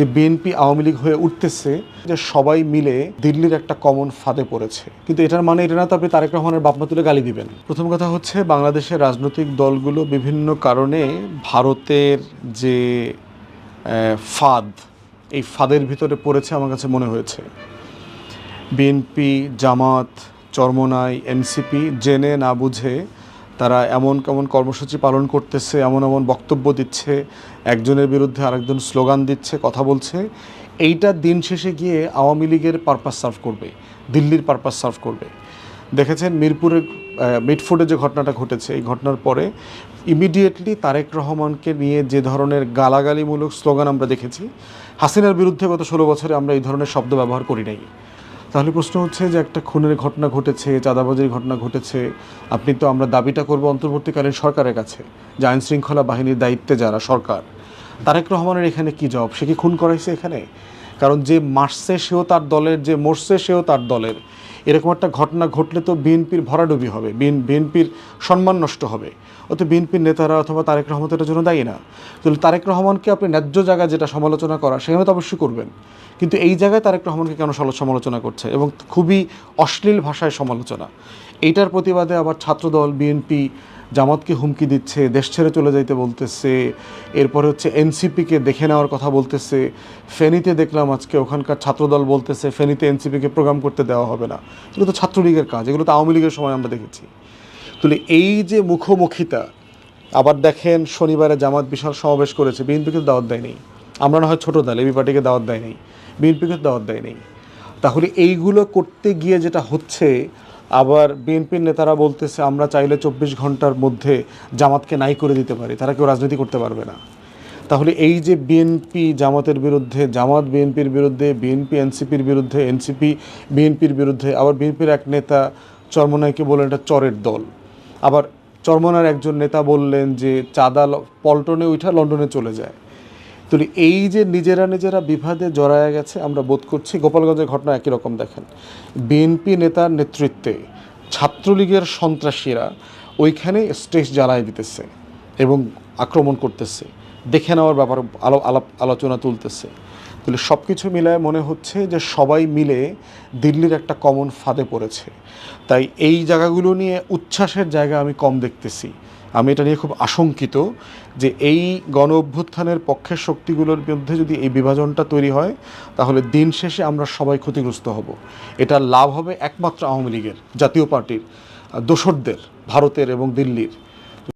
যে বিএনপি আওয়ামী লীগ হয়ে উঠতেছে, যে সবাই মিলে দিল্লির একটা কমন ফাঁদে পড়েছে। কিন্তু এটার মানে এটা না তো আপনি তারেক রহমানের বাপমা তুলে গালি দিবেন। প্রথম কথা হচ্ছে, বাংলাদেশের রাজনৈতিক দলগুলো বিভিন্ন কারণে ভারতের যে ফাঁদ, এই ফাঁদের ভিতরে পড়েছে আমার কাছে মনে হয়েছে। বিএনপি, জামাত, চরমনাই, এনসিপি জেনে না বুঝে তারা এমন কেমন কর্মসূচি পালন করতেছে, এমন এমন বক্তব্য দিচ্ছে, একজনের বিরুদ্ধে আরেকজন স্লোগান দিচ্ছে, কথা বলছে, এইটা দিন শেষে গিয়ে আওয়ামী লীগের পারপাস সার্ভ করবে, দিল্লির পারপাস সার্ভ করবে। দেখেছেন মিরপুরে মিটফোর্ডে যে ঘটনাটা ঘটেছে, এই ঘটনার পরে ইমিডিয়েটলি তারেক রহমানকে নিয়ে যে ধরনের গালাগালিমূলক স্লোগান আমরা দেখেছি, হাসিনার বিরুদ্ধে গত ষোলো বছরে আমরা এই ধরনের শব্দ ব্যবহার করি নাই। তাহলে প্রশ্ন হচ্ছে যে একটা খুনের ঘটনা ঘটেছে, চাঁদাবাজির ঘটনা ঘটেছে, আপনি তো আমরা দাবিটা করব অন্তর্বর্তীকালীন সরকারের কাছে, যে আইন শৃঙ্খলা বাহিনীর দায়িত্বে যারা সরকার। তারেক রহমানের এখানে কি জব সে কি খুন করাইছে এখানে? কারণ যে মারছে সেও তার দলের, যে মরছে সেও তার দলের। এরকম একটা ঘটনা ঘটলে তো বিএনপির ভরাডুবি হবে বিএনপির সম্মান নষ্ট হবে। অত বিএনপির নেতারা অথবা তারেক রহমান এটার জন্য দায়ী না। তাহলে তারেক রহমানকে আপনি ন্যায্য জায়গায় যেটা সমালোচনা করা, সেখানে তো অবশ্যই করবেন। কিন্তু এই জায়গায় তারেক রহমানকে কেন সমালোচনা করছে? এবং খুবই অশ্লীল ভাষায় সমালোচনা। এইটার প্রতিবাদে আবার ছাত্রদল, বিএনপি জামাতকে হুমকি দিচ্ছে, দেশ ছেড়ে চলে যাইতে বলতেছে, এরপরে হচ্ছে এনসিপিকে দেখে নেওয়ার কথা বলতেছে, ফেনীতে দেখলাম আজকে ওখানকার ছাত্রদল বলতেছে, ফেনীতে এনসিপিকে প্রোগ্রাম করতে দেওয়া হবে না। এগুলো তো ছাত্রলীগের কাজ, এগুলো তো আওয়ামী লীগের সময় আমরা দেখেছি। তাহলে এই যে মুখোমুখিতা আবার দেখেন শনিবারে জামাত বিশাল সমাবেশ করেছে বিএনপিকে দাওয়াত দেয়নি। আমরা না হয় ছোটো দল, এবি পার্টিকে দাওয়াত দেয়নি বিএনপিকে দাওয়াত দেয়নি। তাহলে এইগুলো করতে গিয়ে যেটা হচ্ছে আবার বিএনপির নেতারা বলতেছে, আমরা চাইলে চব্বিশ ঘণ্টার মধ্যে জামাতকে নাই করে দিতে পারি। তারা কেউ রাজনীতি করতে পারবে না। তাহলে এই যে বিএনপি জামাতের বিরুদ্ধে, জামাত বিএনপির বিরুদ্ধে, বিএনপি, এনসিপির বিরুদ্ধে, এনসিপি, বিএনপির বিরুদ্ধে, আবার বিএনপির এক নেতা চরমনাইকে বললেন, এটা চরের দল। আবার চরমনার একজন নেতা বললেন যে, চাঁদা পল্টনে উঠা লন্ডনে চলে যায়। তাহলে এই যে নিজেরা নিজেরা বিভাদে জড়ায় গেছে, আমরা বোধ করছি গোপালগঞ্জের ঘটনা একই রকম দেখেন। বিএনপি নেতার নেতৃত্বে ছাত্রলীগের সন্ত্রাসীরা ওইখানে স্টেজ জ্বালায় দিতেছে এবং আক্রমণ করতেছে। দেখে নেওয়ার ব্যাপার আলো আলাপ আলোচনা তুলতেছে। তাহলে সব কিছু মিলায় মনে হচ্ছে যে সবাই মিলে দিল্লির একটা কমন ফাঁদে পড়েছে। তাই এই জায়গাগুলো নিয়ে উচ্ছ্বাসের জায়গা আমি কম দেখতেছি। আমি এটা নিয়ে খুব আশঙ্কিত যে এই গণ অভ্যুত্থানের পক্ষের শক্তিগুলোর মধ্যে যদি এই বিভাজনটা তৈরি হয়, তাহলে দিন শেষে আমরা সবাই ক্ষতিগ্রস্ত হব। এটা লাভ হবে একমাত্র আওয়ামী লীগের, জাতীয় পার্টির দোসরদের, ভারতের এবং দিল্লির।